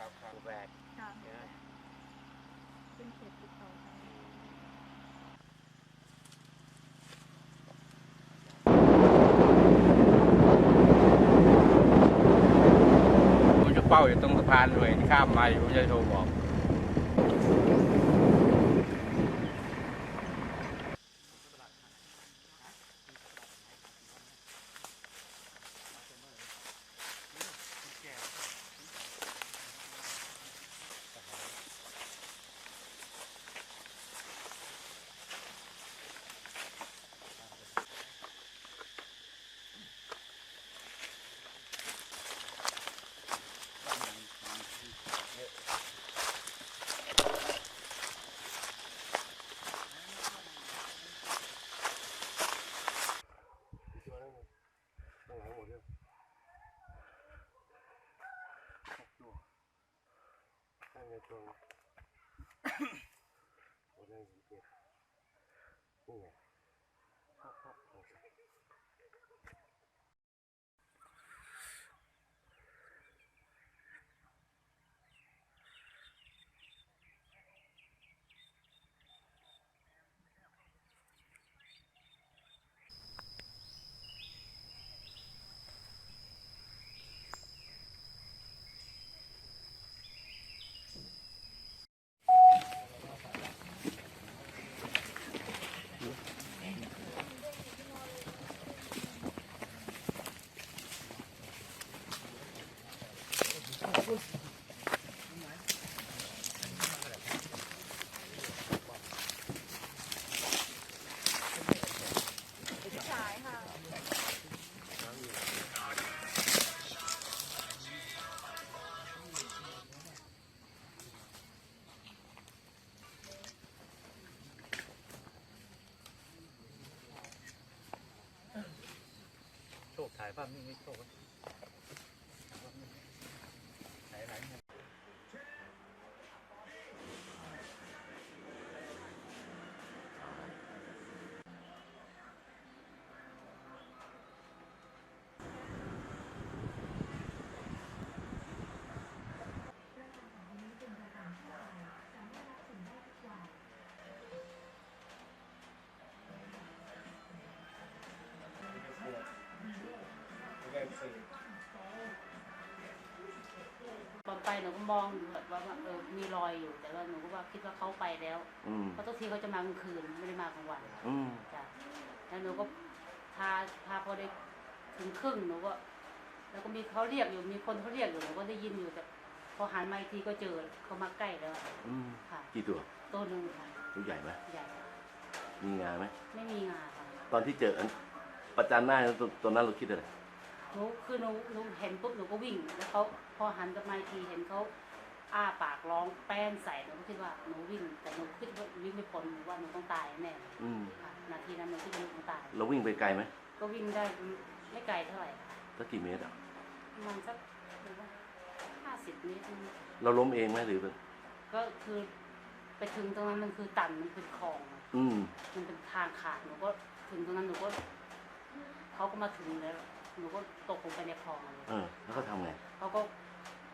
ครับครับแบบะนะเป็นเขตติดต่อกันเป้าอยู่ตรงสะพานเลยที่ข้ามมาอยู่ผมจะโทบอก โถ่ายภาพนิ่งไม่โชคไหนไหน ตอนไปหนูก็มองแบบว่าเออมีรอยอยู่แต่ว่าหนูก็ว่าคิดว่าเขาไปแล้วอืมเพราะทุกทีเขาจะมากลางคืนไม่ได้มากลางวันอืมจ้ะแล้วหนูก็พาพาพอได้ถึงครึ่งหนูก็แล้วก็มีเขาเรียกอยู่มีคนเขาเรียกอยู่หนูก็ได้ยินอยู่แต่พอหันมาอีกทีก็เจอเขามาใกล้แล้วอืมค่ะกี่ตัวตัวหนึ่งค่ะตัวใหญ่ไหมใหญ่มีงาไหมไม่มีงาค่ะตอนที่เจออันประจันหน้าตอนตอนนั้นเราคิดอะไร หนูคือหนูหนูเห็นปุ๊บหนูก็วิ่ง แล้วเขาพอหันกลับมาอีกทีเห็นเขาอ้าปากร้องแป้นใส่หนูก็คิดว่าหนูวิ่ง แต่หนูคิดว่าวิ่งไม่พ้นหนูว่าหนูต้องตายแน่อืมค่ะนาทีนั้นหนูคิดว่าหนูต้องตาย เราวิ่งไปไกลไหมก็วิ่งได้ไม่ไกลเท่าไหร่ค่ะสักกี่เมตรอะ ประมาณสักห้าสิบเมตรนี่เราล้มเองไหมหรือเป็นก็คือไปถึงตรงนั้นมันคือตันมันเป็นคลองอะอืม มันเป็นทางขาดหนูก็ถึงตรงนั้นหนูก็เขาก็มาถึงแล้ว หนูก็ตกลงไปในคลองเลยเออ แล้วก็ทำไง เขาก็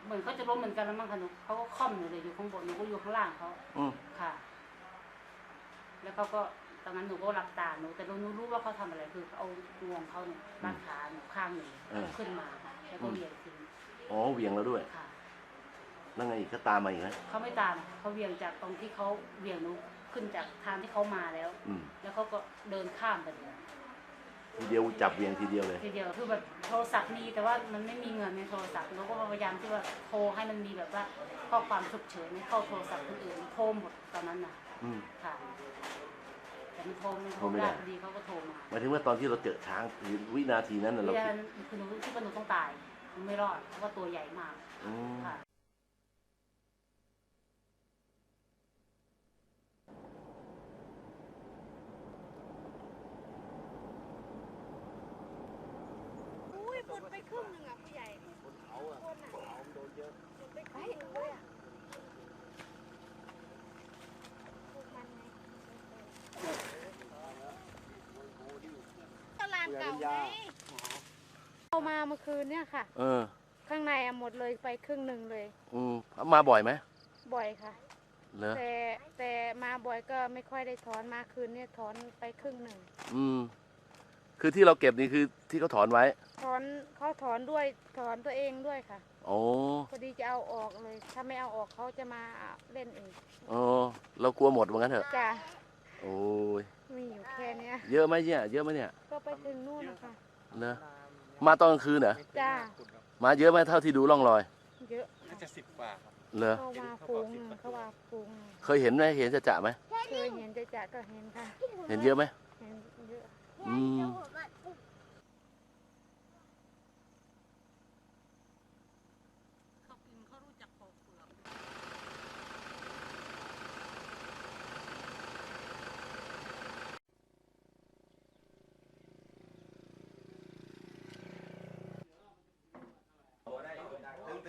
เหมือนเขาจะล้มเหมือนกันแล้วมั้งค่ะหนูเขาก็ค่อมหนูเลยอยู่ข้างบนหนูก็อยู่ข้างล่างเขาอืมค่ะ แล้วเขาก็ตอนนั้นหนูก็รับตาหนูแต่หนูรู้ว่าเขาทำอะไรคือเขาเอางวงเขาเนี่ยบ้านขาหนูข้างหนึ่งขึ้นมาค่ะแล้วก็เหวี่ยงทิ้งอ๋อเหวียงเราด้วย ค่ะ แล้วไงอีกก็ตามมาอีกนะเขาไม่ตามเขาเหวี่ยงจากตรงที่เขาเหวี่ยงหนูขึ้นจากทางที่เขามาแล้ว อืม แล้วเขาก็เดินข้ามไปเลย ทีเดียวจับเหวียงทีเดียวเลย ทีเดียวคือแบบโทรศัพท์มีแต่ว่ามันไม่มีเงินในโทรศัพท์หนูก็พยายามที่ว่าโทรให้มันมีแบบว่าข้อความฉุกเฉินไม่เข้าโทรศัพท์คนอื่นโทรหมดตอนนั้นน่ะอืม ค่ะแต่มันโทรมันโทรไม่ได้พอดีเขาก็โทรมาหมายถึงว่าตอนที่เราเจอช้างคือวินาทีนั้นน่ะเราพี่คิแอดนคือหนูคิดว่าหนูต้องตายหนูไม่รอดเพราะว่าตัวใหญ่มากอืมค่ะ อุ้ยหมดไป ครึ่งหนึ่งอะผู้ใหญ่คนเขาอะคนอะโดนเยอะหมดไปครึ่งหนึ่งเลยอะพวกมันไงตลาดเก่าไงเอามาเมื่อคืนเนี่ยค่ะ เออ ข้างในอะหมดเลยไปครึ่งหนึ่งเลย อืมมาบ่อยไหม บ่อยค่ะเหรอแต่แต่มาบ่อยก็ไม่ค่อยได้ถอนมาคืนเนี่ยถอนไปครึ่งหนึ่ง อืม คือที่เราเก็บนี่คือที่เขาถอนไว้ ถอนเขาถอนด้วยถอนตัวเองด้วยค่ะโอ้พอดีจะเอาออกเลย ถ้าไม่เอาออกเขาจะมาเล่นเองโอ้เรากลัวหมดเหมือนกันเถอะจ้ะโอ้ยมีอยู่แค่เนี้ยเยอะไหมเนี่ยเยอะไหมเนี่ยก็ไปถึงนู่นนะคะเนอะมาตอนกลางคืนเหรอจ้ามาเยอะไหมเท่าที่ดูร่องรอย เยอะน่าจะสิบกว่าครับเหรอเขาว่าฟูงหนึ่งเขาว่าฟูงหนึ่งเคยเห็นไหมเห็นจะจะไหมเคยเห็นจะจะก็เห็นค่ะ เห็นเยอะไหมเห็นเยอะอืม เขากินเขารู้จักปอกเปลือก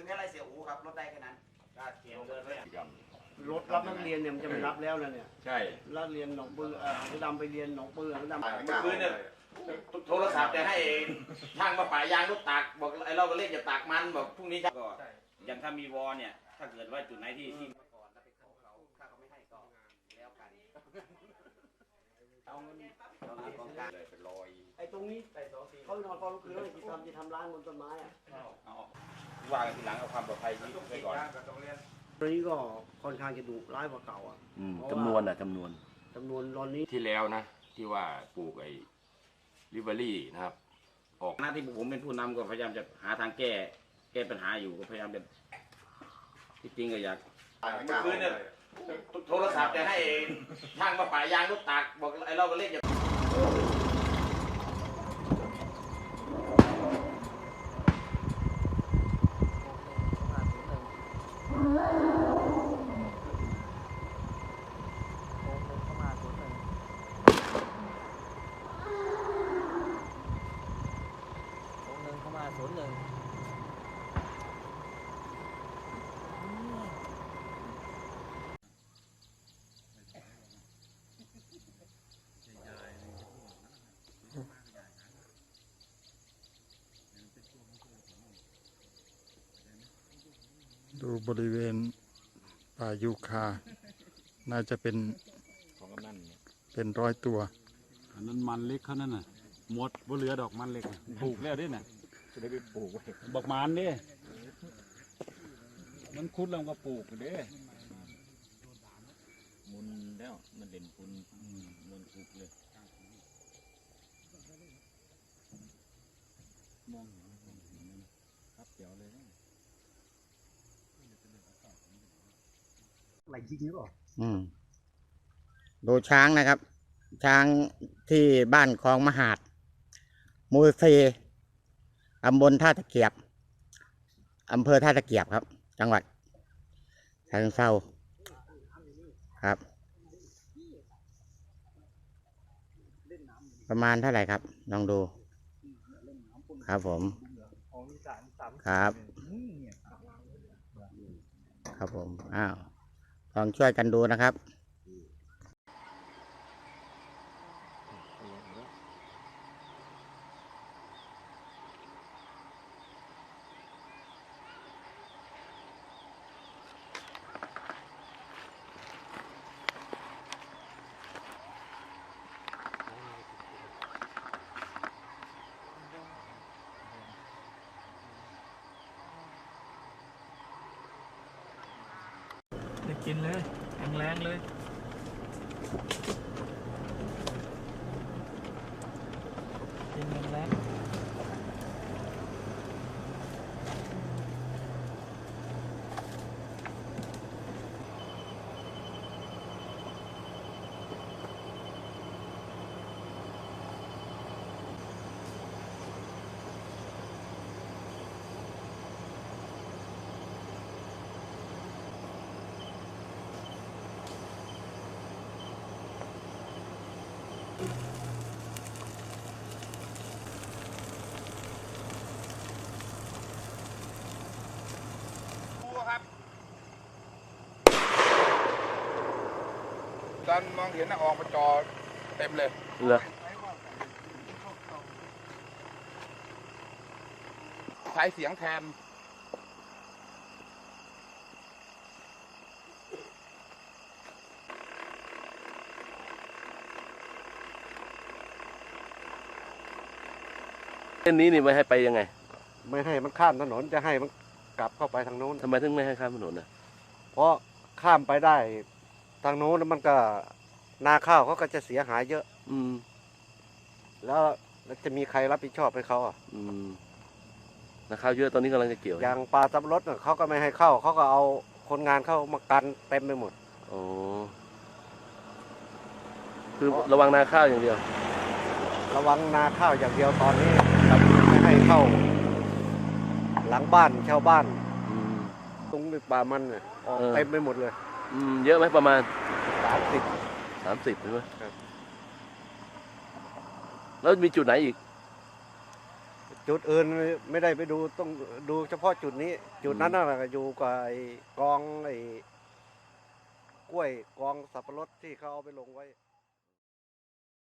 ถึงถึงแค่ไรเสียอูครับรถได้แค่นั้นรถรับนักเรียนเนี่ยมันจะไม่รับแล้วนะเนี่ยใช่รับเรียนหนองปือเอ่อพี่ดำไปเรียนหนองปือพี่ดำเมื่อคืนเนี่ยโทรศัพท์จะให้ช่างมาป่ายางรถตากบอกไอ้เราก็เล่นจะตากมันบอกพรุ่งนี้จะก็อย่างถ้ามีวอเนี่ย ถ้าเกิดว่าจุดไหนที่ที่เมื่อก่อนแล้วไปขอเขาถ้าเขาไม่ให้ก็แล้วกันเอาเงินเอาเงินของกลางเลยเป็นรอยไอ้ตรงนี้เขานอนเฝ้าลูกคืนแล้วจะทำจะทำร้านบนต้นไม้อะเอา ว่ากันทีหลังเอาความปลอดภัยที่ไว้ก่อน ตอนนี้ก็ค่อนข้างจะดุร้ายกว่าเก่าอะอืมจำนวนอะจำนวน จำนวนตอนนี้ที่แล้วนะ ที่ว่าปลูกไอ้ลิเวอรี่นะครับหน้าที่ผมเป็นผู้นำก็พยายามจะหาทางแก้ แก้ปัญหาอยู่ก็พยายามจะที่จริงก็อยาก เมื่อคืนเนี่ยโทรศัพท์จะให้ช่างมาป่ายางรถตากบอกไอ้เราก็เล่น จะดูบริเวณป่ายูคา น่าจะเป็นของกำนันเนี่ยเป็นร้อยตัว อันนั้นมันเล็กเขานั่นน่ะหมดบ่เหลือดอกมันเล็กน่ะปลูกแล้วเด้น่ะ จะได้ไปปลูกไว้บักหมานเด้มันคุดแล้วก็ปลูกเด้มุนแล้วมันเด่นปุนมุนคุกเลยมองเห็นมองเห็นมันครับเดี๋ยวเลยนะไหลจริงหรือเปล่าอืมดูช้างนะครับ ช้างที่บ้านคลองมหาดหมูซี ตำบลท่าตะเกียบอำเภอท่าตะเกียบครับ จังหวัดฉะเชิงเทราครับ ประมาณเท่าไหร่ครับลองดู ครับผม ครับ ครับผม อ้าว ลองช่วยกันดูนะครับ กินเลยแรงเลย อนมองเห็นน่ะออกมาจอเต็มเลยเหรอใช้เสียงแทนส้นนี้นี่ไม่ให้ไปยังไงไม่ให้มันข้ามถนนจะให้มันกลับเข้าไปทางโน้นทำไมถึงไม่ให้ข้ามถนนนะเพราะข้ามไปได้ ทางโน้นมันก็นาข้าวเขาก็จะเสียหายเยอะ อืม แล้วแล้วจะมีใครรับผิดชอบให้เขาอะอืมนะข้าวเยอะตอนนี้กำลังจะเกี่ยวอย่างปลาสับปะรดน่ะเขาก็ไม่ให้เข้าเขาก็เอาคนงานเข้ามากันเต็มไปหมด โอ้คือระวังนาข้าวอย่างเดียว ระวังนาข้าวอย่างเดียวตอนนี้ไม่ให้เข้า หลังบ้านชาวบ้าน อืม ตรงป่ามันเนี่ยออกเออ เต็มไปหมดเลย อืมเยอะไหมประมาณสามสิบ สามสิบใช่ไหมครับ แล้วมีจุดไหนอีก จุดอื่นไม่ได้ไปดูต้องดูเฉพาะจุดนี้ จุดนั้นน่ะอยู่กับไอ้กองไอ้กล้วยกองสับปะรดที่เขาเอาไปลงไว้